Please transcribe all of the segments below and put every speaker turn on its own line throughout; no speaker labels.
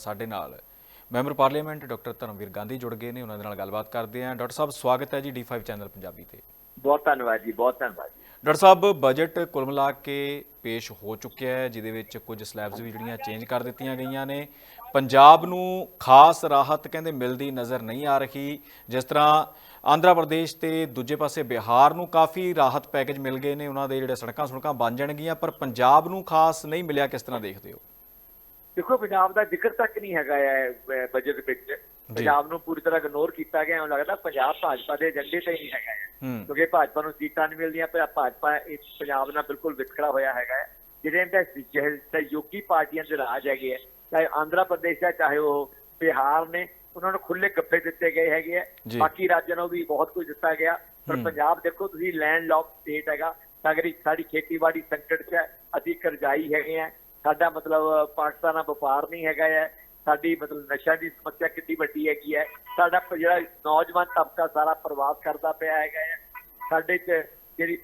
ਸਾਡੇ ਨਾਲ member parliament doctor Dharamvir Gandhi ਜੁੜ ਗਏ ਨੇ ਉਹਨਾਂ ਦੇ ਨਾਲ ਗੱਲਬਾਤ ਕਰਦੇ ਹਾਂ। ਡਾਕਟਰ ਸਾਹਿਬ ਸਵਾਗਤ ਹੈ ਜੀ D5 ਚੈਨਲ ਪੰਜਾਬੀ ਤੇ।
ਬਹੁਤ ਧੰਨਵਾਦ ਜੀ ਬਹੁਤ ਧੰਨਵਾਦ ਜੀ।
ਡਾਕਟਰ ਸਾਹਿਬ ਬਜਟ ਕੁੱਲ ਮਿਲਾ ਕੇ ਪੇਸ਼ ਹੋ ਚੁੱਕਿਆ ਹੈ ਜਿਹਦੇ ਵਿੱਚ ਕੁਝ ਸਲੈਬਸ ਵੀ ਜਿਹੜੀਆਂ ਚੇਂਜ ਕਰ ਦਿੱਤੀਆਂ ਗਈਆਂ ਨੇ। ਪੰਜਾਬ ਨੂੰ ਖਾਸ ਰਾਹਤ ਕਹਿੰਦੇ ਮਿਲਦੀ ਨਜ਼ਰ ਨਹੀਂ ਆ ਰਹੀ। ਜਿਸ ਤਰ੍ਹਾਂ ਆਂਧਰਾ ਪ੍ਰਦੇਸ਼ ਤੇ ਦੂਜੇ ਪਾਸੇ ਬਿਹਾਰ ਨੂੰ ਕਾਫੀ ਰਾਹਤ ਪੈਕੇਜ ਮਿਲ ਗਏ ਨੇ ਉਹਨਾਂ ਦੇ ਜਿਹੜੇ ਸੜਕਾਂ ਸੁੜਕਾਂ ਬਣ ਜਾਣਗੀਆਂ ਪਰ ਪੰਜਾਬ ਨੂੰ ਖਾਸ ਨਹੀਂ ਮਿਲਿਆ ਕਿਸ ਤਰ੍ਹਾਂ ਦੇਖਦੇ ਹੋ?
ਦੇਖੋ ਪੰਜਾਬ ਦਾ ਜ਼ਿਕਰ ਤੱਕ ਨਹੀਂ ਹੈਗਾ ਹੈ ਬਜਟ ਵਿੱਚ। ਪੰਜਾਬ ਨੂੰ ਪੂਰੀ ਤਰ੍ਹਾਂ ਇਗਨੋਰ ਕੀਤਾ ਗਿਆ ਐਂ ਲੱਗਦਾ ਪੰਜਾਬ ਭਾਜਪਾ ਦੇ ਏਜੰਡੇ ਤੇ ਹੀ ਨਹੀਂ ਹੈਗਾ ਹੈ। ਕਿਉਂਕਿ ਭਾਜਪਾ ਨੂੰ ਸੀਟਾਂ ਨਹੀਂ ਮਿਲਦੀਆਂ ਪਰ ਭਾਜਪਾ ਇਸ ਪੰਜਾਬ ਨਾਲ ਬਿਲਕੁਲ ਵਿਤਕਰਾ ਹੋਇਆ ਹੈਗਾ ਹੈ। ਜਿਹੜੇ ਇਹਦੇ ਸਹਿਯੋਗੀ ਪਾਰਟੀਆਂ ਦੇ ਰਾਜ ਹੈਗੇ ਹੈ ਚਾਹੇ ਆਂਧਰਾ ਪ੍ਰਦੇਸ਼ ਹੈ ਚਾਹੇ ਉਹ ਬਿਹਾਰ ਨੇ ਉਹਨਾਂ ਨੂੰ ਖੁੱਲੇ ਗੱਫੇ ਦਿੱਤੇ ਗਏ ਹੈਗੇ ਆ। ਬਾਕੀ ਰਾਜਾਂ ਨੂੰ ਵੀ ਬਹੁਤ ਕੁਝ ਦਿੱਤਾ ਗਿਆ। ਪਰ ਪੰਜਾਬ ਦੇਖੋ ਤੁਸੀਂ ਲੈਂਡ ਲੌਕ ਸਟੇਟ ਹੈਗਾ ਸਾਡੀ ਸਾਡੀ ਖੇਤੀਬਾੜੀ ਸੰਕਟ 'ਚ ਹੈ ਅਸੀਂ ਕਰਜ਼ਾਈ ਹੈਗੇ ਆ ਸਾਡਾ ਮਤਲਬ ਪਾਕਿਸਤਾਨ ਨਾਲ ਵਪਾਰ ਨਹੀਂ ਹੈਗਾ ਹੈ। ਸਾਡੀ ਮਤਲਬ ਨਸ਼ਾ ਦੀ ਸਮੱਸਿਆ ਕਿੰਨੀ ਵੱਡੀ ਹੈਗੀ ਹੈ। ਸਾਡਾ ਜਿਹੜਾ ਨੌਜਵਾਨ ਤਬਕਾ ਸਾਰਾ ਪ੍ਰਵਾਸ ਕਰਦਾ ਪਿਆ ਹੈਗਾ ਹੈ। ਸਾਡੇ 'ਚ ਜਿਹੜੀ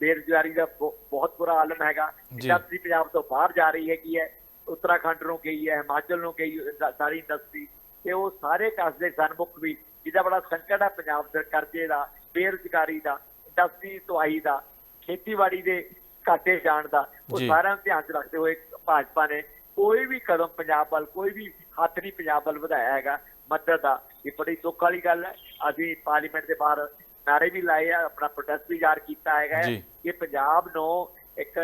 ਬੇਰੁਜ਼ਗਾਰੀ ਦਾ ਬਹੁ- ਬਹੁਤ ਬੁਰਾ ਆਲਮ ਹੈਗਾ। ਇੰਡਸਟਰੀ ਪੰਜਾਬ ਤੋਂ ਬਾਹਰ ਜਾ ਰਹੀ ਹੈਗੀ ਹੈ ਉੱਤਰਾਖੰਡ ਨੂੰ ਗਈ ਹੈ ਹਿਮਾਚਲ ਨੂੰ ਗਈ ਸਾਰੀ ਇੰਡਸਟਰੀ ਤੇ ਉਹ ਸਾਰੇ ਕਸਦੇ ਸਨਮੁਖ ਵੀ ਜਿਹਦਾ ਬੜਾ ਸੰਕਟ ਹੈ ਪੰਜਾਬ ਦੇ ਕਰਜ਼ੇ ਦਾ ਬੇਰੁਜ਼ਗਾਰੀ ਦਾ ਇੰਡਸਟਰੀ ਤਵਾਈ ਦਾ ਖੇਤੀਬਾੜੀ ਦੇ ਘਾਟੇ ਜਾਣ ਦਾ ਉਹ ਨੂੰ ਧਿਆਨ 'ਚ ਰੱਖਦੇ ਹੋਏ ਭਾਜਪਾ ਨੇ ਕੋਈ ਵੀ ਕਦਮ ਪੰਜਾਬ ਵੱਲ ਕੋਈ ਵੀ ਹੱਥ ਨਹੀਂ ਪੰਜਾਬ ਵੱਲ ਵਧਾਇਆ ਹੈਗਾ ਮਦਦ ਦਾ। ਇਹ ਬੜੀ ਸੁੱਖ ਵਾਲੀ ਗੱਲ ਹੈ। ਅਸੀਂ ਪਾਰਲੀਮੈਂਟ ਦੇ ਬਾਹਰ ਨਾਰੇ ਵੀ ਲਾਏ ਆ ਆਪਣਾ ਪ੍ਰੋਟੈਸਟ ਵੀ ਜ਼ਾਹਰ ਕੀਤਾ ਹੈਗਾ ਹੈ।
ਜੀ।
ਕਿ ਪੰਜਾਬ ਨੂੰ ਇੱਕ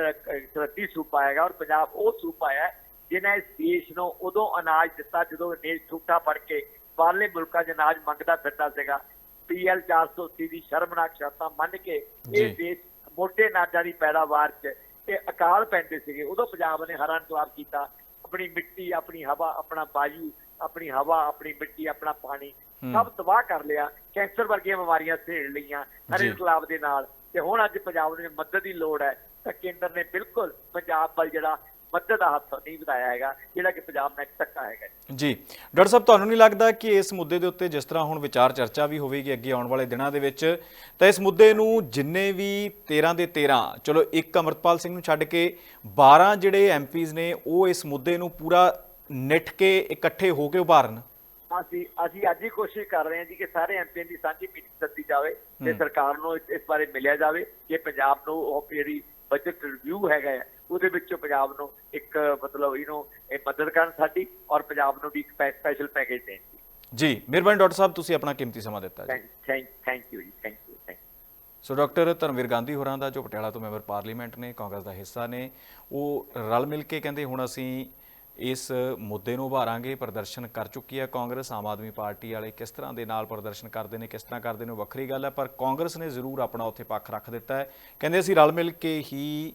ਸਰਦੀ ਸੂਬਾ ਹੈਗਾ ਔਰ ਪੰਜਾਬ ਉਹ ਸੂਬਾ ਹੈ ਜਿਹਨੇ ਇਸ ਦੇਸ਼ ਨੂੰ ਉਦੋਂ ਅਨਾਜ ਦਿੱਤਾ ਜਦੋਂ ਇਹ ਦੇਸ਼ ਠੂਠਾ ਫੜ ਕੇ ਬਾਹਰਲੇ ਮੁਲਕਾਂ 'ਚ ਅਨਾਜ ਮੰਗਦਾ ਫਿਰਦਾ ਸੀਗਾ। ਪੀਐਲ 480 ਦੀ ਸ਼ਰਮਨਾਕ ਸ਼ਰਤਾਂ ਮੰਨ ਕੇ। ਇਹ ਦੇਸ਼ ਮੋਟੇ ਅਨਾਜਾਂ ਦੀ ਪੈਦਾਵਾਰ 'ਚ ਤੇ ਅਕਾਲ ਪੈਂਦੇ ਸੀਗੇ। ਉਦੋਂ ਪੰਜਾਬ ਨੇ ਹਰਾ ਇਨਕਲਾਬ ਕੀਤਾ। ਆਪਣੀ ਮਿੱਟੀ ਆਪਣੀ ਹਵਾ ਆਪਣਾ ਵਾਯੂ ਆਪਣੀ ਹਵਾ ਆਪਣੀ ਮਿੱਟੀ ਆਪਣਾ ਪਾਣੀ ਸਭ ਤਬਾਹ ਕਰ ਲਿਆ। ਕੈਂਸਰ ਵਰਗੀਆਂ ਬਿਮਾਰੀਆਂ ਸੇੜ ਲਈਆਂ ਹਰੇ। ਇਨਕਲਾਬ ਦੇ ਨਾਲ। ਤੇ ਹੁਣ ਅੱਜ ਪੰਜਾਬ ਨੂੰ ਮਦਦ ਦੀ ਲੋੜ ਹੈ ਤਾਂ ਕੇਂਦਰ ਨੇ ਬਿਲਕੁਲ ਪੰਜਾਬ ਵੱਲ ਜਿਹੜਾ ਮਦਦ ਦਾ ਹੱਥ ਨਹੀਂ ਵਧਾਇਆ ਹੈਗਾ ਜਿਹੜਾ ਕਿ ਪੰਜਾਬ ਨਾਲ ਇੱਕ ਧੱਕਾ ਹੈਗਾ
ਜੀ ਡਾਕਟਰ ਸਾਹਿਬ ਤੁਹਾਨੂੰ ਨਹੀਂ ਲੱਗਦਾ ਕਿ ਇਸ ਮੁੱਦੇ ਦੇ ਉੱਤੇ ਜਿਸ ਤਰ੍ਹਾਂ ਹੁਣ ਵਿਚਾਰ ਚਰਚਾ ਵੀ ਹੋਵੇਗੀ ਅੱਗੇ ਆਉਣ ਵਾਲੇ ਦਿਨਾਂ ਦੇ ਵਿੱਚ ਤਾਂ ਇਸ ਮੁੱਦੇ ਨੂੰ ਜਿੰਨੇ ਵੀ 13 ਦੇ 13 ਚਲੋ ਇੱਕ ਅਮਰਪਾਲ ਸਿੰਘ ਨੂੰ ਛੱਡ ਕੇ 12 ਜਿਹੜੇ ਐਮਪੀਜ਼ ਨੇ ਉਹ ਇਸ ਮੁੱਦੇ ਨੂੰ ਪੂਰਾ ਨਿੱਠ ਕੇ ਇਕੱਠੇ ਹੋ ਕੇ ਉਭਾਰਨ।
ਅਸੀਂ ਅਸੀਂ ਅੱਜ ਹੀ ਕੋਸ਼ਿਸ਼ ਕਰ ਰਹੇ ਹਾਂ ਜੀ ਕਿ ਸਾਰੇ ਐਮਪੀਆਂ ਦੀ ਸਾਂਝੀ ਮੀਟਿੰਗ ਸੱਦੀ ਜਾਵੇ ਤੇ ਸਰਕਾਰ ਨੂੰ ਇਸ- ਬਾਰੇ ਮਿਲਿਆ ਜਾਵੇ ਕਿ ਪੰਜਾਬ ਨੂੰ ਉਹ ਜਿਹੜੀ ਬਜਟ ਰਿਵਿਊ ਹੈਗਾ ਪੰਜਾਬ ਨੂੰ ਇੱਕ ਮਤਲਬ ਇਹਨੂੰ ਇਹ ਮਦਦ ਕਰਨ ਸਾਡੀ ਔਰ ਪੰਜਾਬ ਨੂੰ ਵੀ ਇੱਕ ਸਪੈਸ਼ਲ ਪੈਕੇਜ ਦੇਣ ਜੀ
ਜੀ ਮਿਹਰਬਾਨੀ ਡਾਕਟਰ ਸਾਹਿਬ ਤੁਸੀਂ ਆਪਣਾ ਕੀਮਤੀ ਸਮਾਂ ਦਿੱਤਾ ਜੀ।
ਥੈਂਕ ਥੈਂਕ ਯੂ ਜੀ thank you thank
so doctor Dharamvir Gandhi ਹੋਰਾਂ ਦਾ ਜੋ ਪਟਿਆਲਾ ਤੋਂ ਮੈਂਬਰ ਪਾਰਲੀਮੈਂਟ ਨੇ ਕਾਂਗਰਸ ਦਾ ਹਿੱਸਾ ਨੇ ਉਹ ਰਲ ਮਿਲ ਕੇ ਕਹਿੰਦੇ ਹੁਣ ਅਸੀਂ ਇਸ ਮੁੱਦੇ ਨੂੰ ਉਭਾਰਾਂਗੇ ਪ੍ਰਦਰਸ਼ਨ ਕਰ ਚੁੱਕੀ ਹੈ ਕਾਂਗਰਸ ਆਮ ਆਦਮੀ ਪਾਰਟੀ ਵਾਲੇ ਕਿਸ ਤਰ੍ਹਾਂ ਦੇ ਨਾਲ ਪ੍ਰਦਰਸ਼ਨ ਕਰਦੇ ਨੇ ਕਿਸ ਤਰ੍ਹਾਂ ਕਰਦੇ ਨੇ ਉਹ ਵੱਖਰੀ ਗੱਲ ਹੈ ਪਰ ਕਾਂਗਰਸ ਨੇ ਜ਼ਰੂਰ ਆਪਣਾ ਉੱਥੇ ਪੱਖ ਰੱਖ ਦਿੱਤਾ ਹੈ। ਕਹਿੰਦੇ ਅਸੀਂ ਰਲ ਮਿਲ ਕੇ ਹੀ